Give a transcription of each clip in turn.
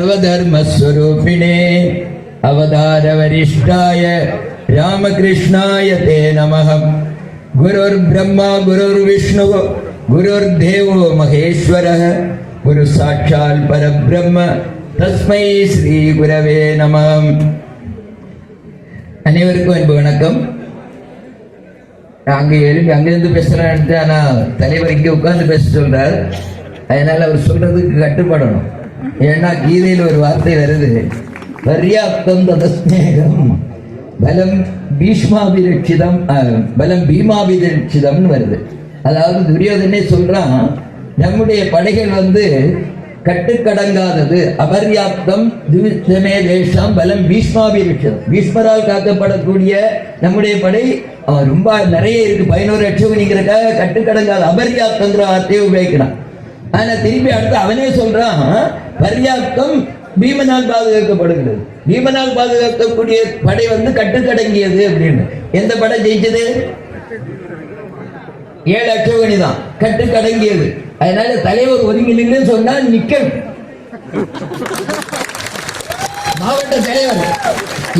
സർവധർമ്മസ്വരൂപിണേ അവതാരവരിഷ്ഠായ രാമകൃഷ്ണായ തേ നമ ഗുരുർബ്രഹ്മ ഗുരുർവിഷ്ണു ഗുരുർദേവോ മഹേശ്വര. ഗുരു സാക്ഷാൽ പരബ്രഹ്മ തസ്മൈ ശ്രീ ഗുരവേ നമ. அனைவருக்கும் அன்பு வணக்கம் அங்கே எழுப்பி அங்கேருந்து பேசுகிறேன் ஆனால் தலைவர் இங்கே உட்காந்து பேச சொல்கிறார் அதனால் அவர் சொல்றதுக்கு கட்டுப்படணும் ஏன்னா கீதையில் ஒரு வார்த்தை வருது. பர்யாப்தம் ததஸ்நேகம் பலம் பீஷ்மாபிரட்சிதம் பலம் பீமாபிரட்சிதம்னு வருது. அதாவது துரியோதனே சொல்றான் நம்முடைய படைகள் வந்து கட்டுக்கடங்காதது. அபர்யாப்தம் துவித்தமே தேசம் பலம் பீஷ்மாபிரட்சம் பீஷ்மரால் காக்கப்படக்கூடிய நம்முடைய படை அவன் ரொம்ப நிறைய இருக்கு. பதினோரு லட்சம்ங்கிறக்காக கட்டுக்கடங்காத அபர்யாப்தங்கிற வார்த்தையை உபயோகிக்கிறான். ஆனா திரும்பி அடுத்து அவனே சொல்றான் பர்யாப்தம் பீமனால் பாதுகாக்கப்படுகிறது. பீமனால் பாதுகாக்கக்கூடிய படை வந்து கட்டுக்கடங்கியது அப்படின்னு. எந்த படை ஜெயிச்சது? ஏழு அச்சோகணி தான் கட்டுக்கடங்கியது. அதனால தலைவர் ஒதுங்கி நின்று சொன்னா நிக்கணும் மாவட்ட தலைவர்.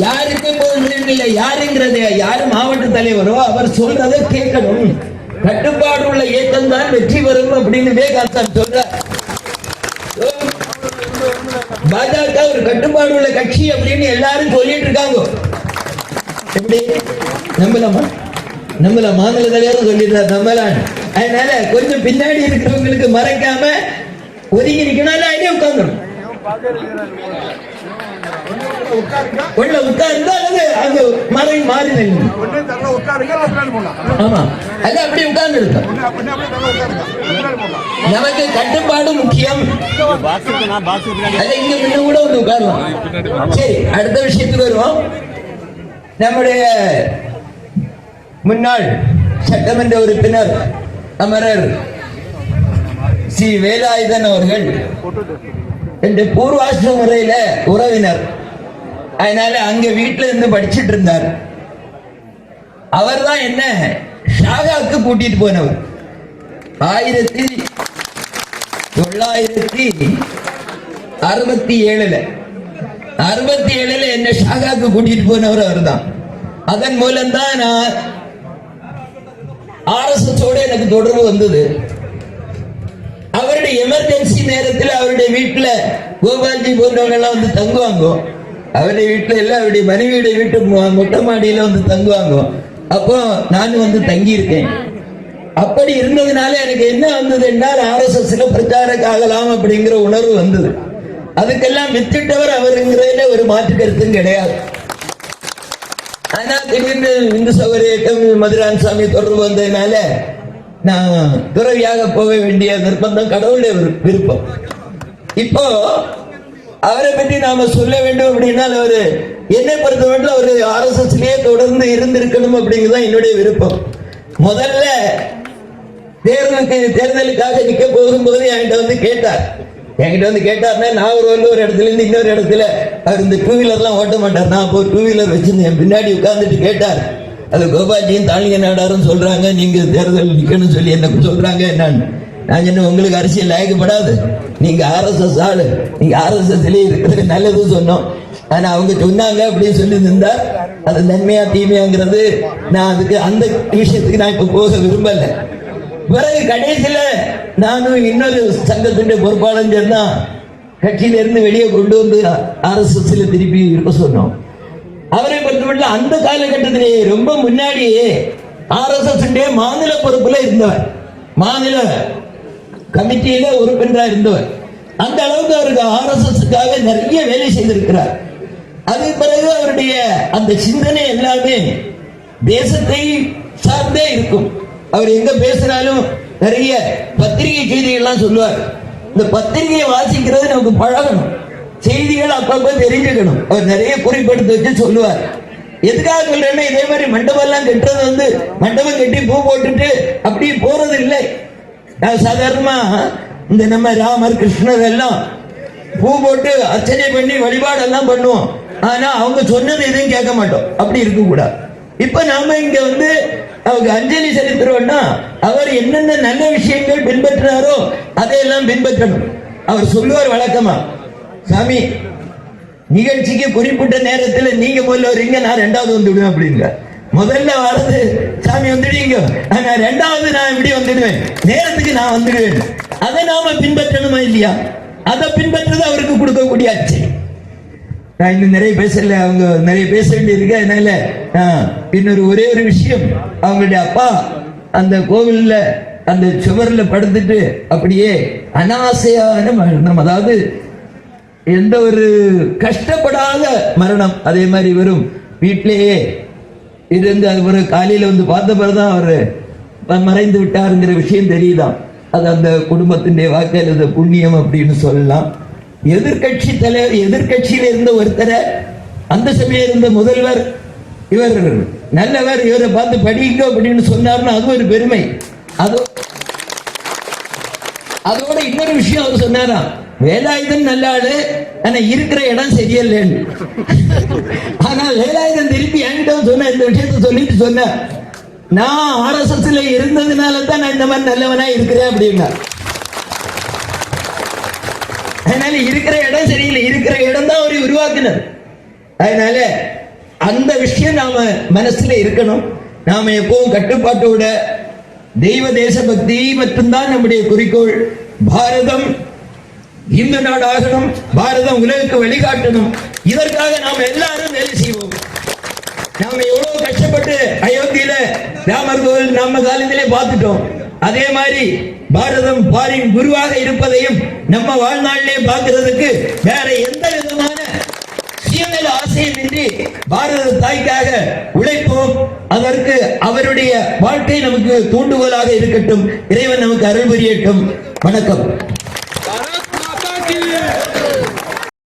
யாருக்கும் போது இல்லை யாருங்கிறது யாரு மாவட்ட தலைவரோ அவர் சொல்றதை கேட்கணும். கட்டுப்பாடு உள்ள இயக்கம் தான் வெற்றி வரும் அப்படின்னு விவேகானந்தன் சொல்ற பாஜக ஒரு கட்டுப்பாடு உள்ள கட்சி அப்படின்னு எல்லாரும் சொல்லிட்டு இருக்காங்க. எப்படி? நம்பலாமா நம்மள மாநில தலைவரும் சொல்லிடுறார் நம்பலாம் அதனால கொஞ்சம் பின்னாடி இருக்கிறவங்களுக்கு மறைக்காம ஒதுங்கி இருக்கணும் அங்கே உட்காந்துடும் உள்ள உட்கார்ந்து அல்லது அங்க மறை மாறி நில்லுங்க ஆமா. அது அப்படி உட்கார்ந்து இருக்கும் நமக்கு கட்டுப்பாடு முக்கியம். இங்க முன்ன கூட வந்து உட்காரலாம். சரி அடுத்த விஷயத்துக்கு வருவோம். நம்முடைய முன்னாள் சட்டமன்ற உறுப்பினர் அமரர் சி. வேலாயுதன் அவர்கள். என்று பூர்வாசிர முறையில உறவினர். அதனால அங்க வீட்டுல இருந்து படிச்சிட்டு இருந்தார். அவர் தான் என்ன ஷாகாவுக்கு கூட்டிட்டு போனவர். ஆயிரத்தி தொள்ளாயிரத்தி அறுபத்தி ஏழுல அறுபத்தி ஏழுல என்ன ஷாகாக்கு கூட்டிட்டு போனவர் அவர்தான். அதன் மூலம் தான் நான் ஆர்எஸ்எஸோட எனக்கு தொடர்பு வந்தது. எமர்ஜென்சி நேரத்தில் அவருடைய வீட்டுல கோபால்ஜி போன்றவங்க எல்லாம் வந்து தங்குவாங்க. அவருடைய வீட்டுல எல்லாம் அவருடைய மனைவியுடைய வீட்டு மொட்டை மாடியில வந்து தங்குவாங்க. அப்போ நானும் வந்து தங்கி இருக்கேன் அப்படி இருந்ததுனால எனக்கு என்ன வந்தது என்றால் ஆர்எஸ்எஸ்ல பிரச்சாரக்கு ஆகலாம் அப்படிங்கிற உணர்வு வந்தது. அதுக்கெல்லாம் வித்திட்டவர் அவருங்கிறதுல ஒரு மாற்று கருத்தும் கிடையாது. ஆனா திடீர்னு இந்து சௌகரிய இயக்கம் மதுரான் சாமி தொடர்பு வந்ததுனால நான் துறவியாக போக வேண்டிய நிர்பந்தம் கடவுளுடைய விருப்பம். இப்போ அவரை பற்றி நாம சொல்ல வேண்டும் அப்படின்னா அவரு என்னை பொறுத்தவரையில் அவர் ஆர்எஸ்எஸ்லயே தொடர்ந்து இருந்திருக்கணும் அப்படிங்கிறது என்னுடைய விருப்பம். முதல்ல தேர்தலுக்கு தேர்தலுக்காக நிக்க போகும்போது என்கிட்ட வந்து கேட்டார். என்கிட்ட வந்து கேட்டார்னா நான் ஒரு வந்து ஒரு இடத்துல இருந்து இன்னொரு இடத்துல அவர் இந்த டூ வீலர்லாம் ஓட்ட மாட்டார். நான் போய் டூ வீலர் வச்சிருந்தேன். பின்னாடி உட்காந்துட்டு கேட்டார். அது கோபாஜியும் தாளிங்க நாடாரும் சொல்றாங்க. நீங்க தேர்தல் நிக்கணும்னு சொல்லி என்ன சொல்றாங்க என்னன்னு? நான் என்ன உங்களுக்கு அரசியல் லாயக்கப்படாது. நீங்க ஆர்எஸ்எஸ் ஆளு. நீங்க ஆர்எஸ்எஸ்லேயே இருக்கிறது நல்லது சொன்னோம். ஆனா அவங்க சொன்னாங்க அப்படின்னு சொல்லி இருந்தா அது நன்மையா தீமையாங்கிறது நான் அதுக்கு அந்த விஷயத்துக்கு நான் இப்ப போக விரும்பல. பிறகு கடைசியில நானும் இன்னொரு சங்கத்தின் பொறுப்பாளர் சேர்ந்தா கட்சியில இருந்து வெளியே கொண்டு வந்து ஆர்எஸ்எஸ்ல திருப்பி இருக்க சொன்னோம். அவரை பொறுத்தமட்டில் அந்த காலகட்டத்திலேயே ரொம்ப முன்னாடியே ஆர்எஸ்எஸ் மாநில பொறுப்புல இருந்தவர். மாநில கமிட்டியில உறுப்பினராக இருந்தவர். அந்த அளவுக்கு அவருக்கு ஆர்எஸ்எஸ்க்காக நிறைய வேலை செய்திருக்கிறார். அதன் பிறகு அவருடைய அந்த சிந்தனை எல்லாமே தேசத்தை சார்ந்தே இருக்கும். அவர் எங்க பேசினாலும் நிறைய பத்திரிகை செய்திகள்லாம் சொல்லுவார். இந்த பத்திரிகையை வாசிக்கிறது நமக்கு பழகணும். செய்திகள் அப்பப்ப தெரிஞ்சுக்கணும். அவர் நிறைய குறிப்பெடுத்து வச்சு சொல்லுவார். எதுக்காக சொல்றேன்னா இதே மாதிரி மண்டபம் எல்லாம் கட்டுறது வந்து மண்டபம் கட்டி பூ போட்டுட்டு அப்படி போறது இல்லை. நான் சாதாரணமா இந்த நம்ம ராமர் கிருஷ்ணர் எல்லாம் பூ போட்டு அர்ச்சனை பண்ணி வழிபாடெல்லாம் பண்ணுவோம். ஆனா அவங்க சொன்னது எதையும் கேட்க மாட்டோம். அப்படி இருக்க கூடாது இப்ப நாம இங்க வந்து அவங்க அஞ்சலி செலுத்துறோம்னா அவர் என்னென்ன நல்ல விஷயங்கள் பின்பற்றினாரோ அதையெல்லாம் பின்பற்றணும். அவர் சொல்லுவார் வழக்கமா சாமி நிகழ்ச்சிக்கு குறிப்பிட்ட நேரத்தில் நீங்க முதல்ல வரீங்க நான் ரெண்டாவது வந்துடுவேன் அப்படிங்க. முதல்ல வர்றது சாமி வந்துடுவீங்க. ஆனா ரெண்டாவது நான் இப்படி வந்துடுவேன். நேரத்துக்கு நான் வந்துடுவேன். அதை நாம பின்பற்றணுமா இல்லையா? அதை பின்பற்றது அவருக்கு கொடுக்கக்கூடிய அச்சை. நான் இன்னும் நிறைய பேசல அவங்க நிறைய பேச வேண்டியிருக்கு. அதனால ஆ, இன்னொரு ஒரே ஒரு விஷயம். அவங்களுடைய அப்பா அந்த கோவில்ல அந்த சுவர்ல படுத்துட்டு அப்படியே அனாசையான மரணம். அதாவது எந்த ஒரு கஷ்டப்படாத மரணம் அதே மாதிரி வெறும் வீட்டிலேயே இருந்து அது காலையில் வந்து பார்த்த பிறகுதான் அவர் மறைந்து விட்டாருங்கிற விஷயம் தெரியுதான் அது அந்த குடும்பத்தினுடைய வாக்கையில் அது புண்ணியம் அப்படின்னு சொல்லலாம். எதிர்க்கட்சி தலைவர் எதிர்க்கட்சியில இருந்த ஒருத்தரை அந்த சபையில் இருந்த முதல்வர் இவர் நல்லவர் இவரை பார்த்து படிங்க அப்படின்னு சொன்னார்னா அது ஒரு பெருமை. அது அதோட இன்னொரு விஷயம் அவர் சொன்னாராம். வேலாயுதன் நல்ல ஆளு ஆனா இருக்கிற இடம் சரியில்லைன்னு. ஆனா வேலாயுதன் திருப்பி என்கிட்ட சொன்ன இந்த விஷயத்த சொல்லிட்டு சொன்ன. நான் ஆர்எஸ்எஸ்ல இருந்ததுனால தான் நான் இந்த மாதிரி நல்லவனா இருக்கிறேன் அப்படின்னா. அதனால இருக்கிற இடம் சரியில்லை. இருக்கிற இடம் தான் அவரை உருவாக்குனது அதனால அந்த விஷயம் நாம மனசுல இருக்கணும். நாம எப்பவும் கட்டுப்பாட்டோட தெய்வ தேசபக்தி மட்டும்தான் நம்முடைய குறிக்கோள். பாரதம் இந்து நாடாகணும் பாரதம் உலகுக்கு வழிகாட்டணும். இதற்காக நாம் எல்லாரும் வேலை செய்வோம். நாம எவ்வளவு கஷ்டப்பட்டு அயோத்தியில ராமர் கோவில் நம்ம காலத்திலே பார்த்துட்டோம். அதே மாதிரி பாரதம் பாரின் குருவாக இருப்பதையும் நம்ம வாழ்நாளிலே பார்க்கிறதுக்கு வேற எந்த விதமான சுயநல ஆசையமின்றி பாரத தாய்க்காக உழைப்போம். அதற்கு அவருடைய வாழ்க்கை நமக்கு தூண்டுகோலாக இருக்கட்டும். இறைவன் நமக்கு அருள் புரியட்டும். வணக்கம்.